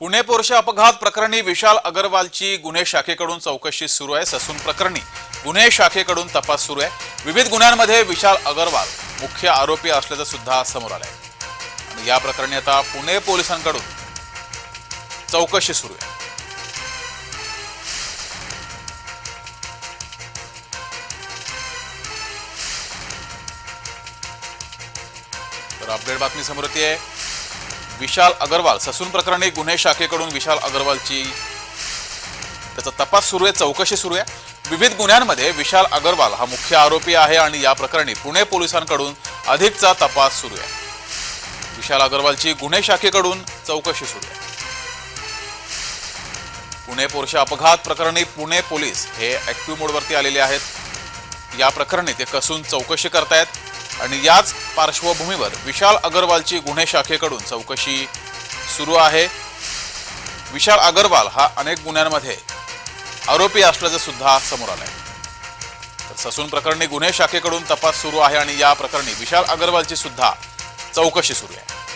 पुणे पोरशा अपघात प्रकरणी विशाल अगरवालची गुन्हे शाखेकडून चौकशी सुरू आहे. ससून प्रकरणी गुन्हे शाखेकडून तपास सुरू आहे. विविध गुन्ह्यांमध्ये विशाल अगरवाल मुख्य आरोपी असल्याचं सुद्धा समोर आलंय. आणि या प्रकरणी आता पुणे पोलिसांकडून चौकशी सुरू आहे. तर अपडेट बातमी समोर येते. विशाल अगरवाल ससून प्रकरणी गुन्हे शाखेकडून विशाल अगरवालची त्याचा तपास सुरू आहे चौकशी सुरू आहे. विविध गुन्ह्यांमध्ये विशाल अगरवाल हा मुख्य आरोपी आहे आणि या प्रकरणी पुणे पोलिसांकडून अधिकचा तपास सुरू आहे. विशाल अगरवालची गुन्हे शाखेकडून चौकशी सुरू आहे. पुणे पोरशा अपघात प्रकरणी पुणे पोलीस हे ऍक्टिव्ह मोडवरती आलेले आहेत. या प्रकरणी ते कसून चौकशी करतायत. आणि याच पार्श्वभूमीवर विशाल अगरवालची गुन्हे शाखेकडून चौकशी सुरू आहे. विशाल अगरवाल हा अनेक गुन्ह्यांमध्ये आरोपी असल्याचं सुद्धा समोर आलंय. तर ससून प्रकरणी गुन्हे शाखेकडून तपास सुरू आहे आणि या प्रकरणी विशाल अगरवालची सुद्धा चौकशी सुरू आहे.